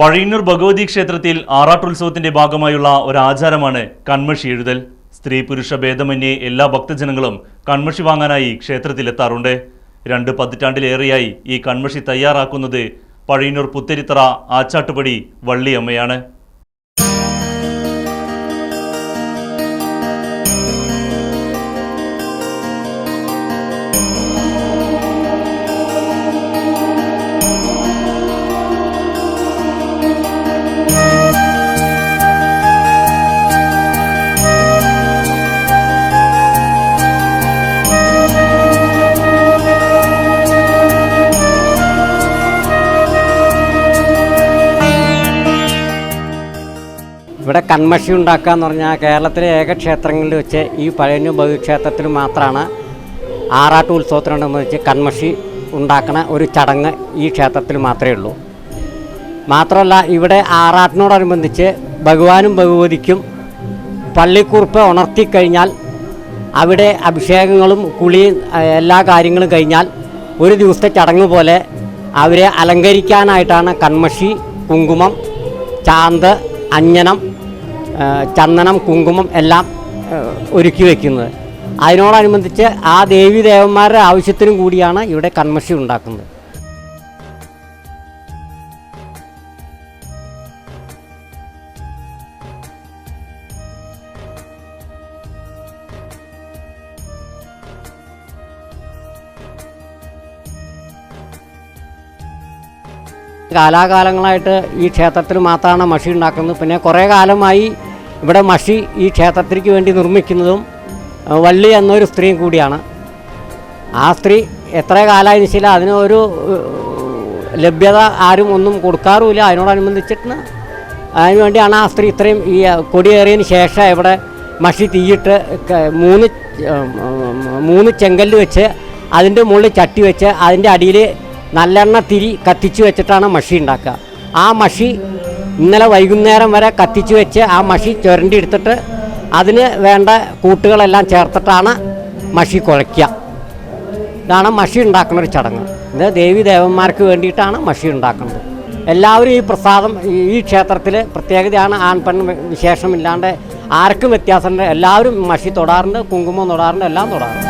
പഴയന്നൂർ ഭഗവതി ക്ഷേത്രത്തിൽ ആറാട്ടുത്സവത്തിന്റെ ഭാഗമായുള്ള ഒരു ആചാരമാണ് കൺമഷി എഴുതൽ. സ്ത്രീ പുരുഷ ഭേദമന്യേ എല്ലാ ഭക്തജനങ്ങളും കൺമഷി വാങ്ങാനായി ക്ഷേത്രത്തിലെത്താറുണ്ട്. രണ്ട് പതിറ്റാണ്ടിലേറെയായി ഈ കൺമഷി തയ്യാറാക്കുന്നത് പഴയന്നൂർ പുത്തരിത്തറ ആച്ചാട്ടുപടി വള്ളിയമ്മയാണ്. ഇവിടെ കൺമഷി ഉണ്ടാക്കുക എന്ന് പറഞ്ഞാൽ കേരളത്തിലെ ഏക ക്ഷേത്രങ്ങളിൽ വെച്ച് ഈ പഴയന്നൂർ ബഹുക്ഷേത്രത്തിൽ മാത്രമാണ് ആറാട്ട് ഉത്സവത്തിനോടനുബന്ധിച്ച് കൺമഷി ഉണ്ടാക്കണ ഒരു ചടങ്ങ് ഈ ക്ഷേത്രത്തിൽ മാത്രമേ ഉള്ളൂ. മാത്രമല്ല ഇവിടെ ആറാട്ടിനോടനുബന്ധിച്ച് ഭഗവാനും ഭഗവതിക്കും പള്ളിക്കുറുപ്പ് ഉണർത്തിക്കഴിഞ്ഞാൽ അവിടെ അഭിഷേകങ്ങളും കുളിയും എല്ലാ കാര്യങ്ങളും കഴിഞ്ഞാൽ ഒരു ദിവസത്തെ ചടങ്ങ് പോലെ അവരെ അലങ്കരിക്കാനായിട്ടാണ് കൺമഷി കുങ്കുമം ചാന്ത് അഞ്ജനം ആ, ചന്ദനം കുങ്കുമം എല്ലാം ഒരുക്കി വയ്ക്കുന്നത് അതിനോടനുബന്ധിച്ച് ആ ദേവി ദേവന്മാരുടെ ആവശ്യത്തിനും കൂടിയാണ് ഇവിടെ കൺമഷി ഉണ്ടാക്കുന്നത്. കാലാകാലങ്ങളായിട്ട് ഈ ക്ഷേത്രത്തിൽ മാത്രമാണ് മഷി ഉണ്ടാക്കുന്നത്. പിന്നെ കുറേ കാലമായി ഇവിടെ മഷി ഈ ക്ഷേത്രത്തിലേക്ക് വേണ്ടി നിർമ്മിക്കുന്നതും വള്ളി എന്നൊരു സ്ത്രീയും കൂടിയാണ്. ആ സ്ത്രീ എത്ര കാലമായി നിശ്ചയില്ല അതിന് ഒരു ലഭ്യത ആരും ഒന്നും കൊടുക്കാറുമില്ല. അതിനോടനുബന്ധിച്ചിട്ട് അതിനുവേണ്ടിയാണ് ആ സ്ത്രീ ഇത്രയും ഈ കൊടിയേറിയതിന് ശേഷം ഇവിടെ മഷി തീയിട്ട് മൂന്ന് മൂന്ന് ചെങ്കല്ല് വെച്ച് അതിന്റെ മുകളിൽ ചട്ടി വെച്ച് അതിന്റെ അടിയിൽ നല്ലെണ്ണ തിരി കത്തിച്ച് വെച്ചിട്ടാണ് മഷി ഉണ്ടാക്കുക. ആ മഷി ഇന്നലെ വൈകുന്നേരം വരെ കത്തിച്ച് വെച്ച് ആ മഷി ചുരണ്ടി എടുത്തിട്ട് അതിന് വേണ്ട കൂട്ടുകളെല്ലാം ചേർത്തിട്ടാണ് മഷി കുഴയ്ക്കുക. ഇതാണ് മഷി ഉണ്ടാക്കുന്ന ഒരു ചടങ്ങ്. ഇത് ദേവി ദേവന്മാർക്ക് വേണ്ടിയിട്ടാണ് മഷി ഉണ്ടാക്കുന്നത്. എല്ലാവരും ഈ പ്രസാദം ഈ- ക്ഷേത്രത്തിൽ പ്രത്യേകതയാണ് ആൺ പെൺ വിശേഷമില്ലാണ്ട് ആർക്കും വ്യത്യാസമുണ്ട് എല്ലാവരും മഷി തൊടാറുണ്ട് കുങ്കുമം തൊടാറുണ്ട് എല്ലാം തൊടാറുണ്ട്.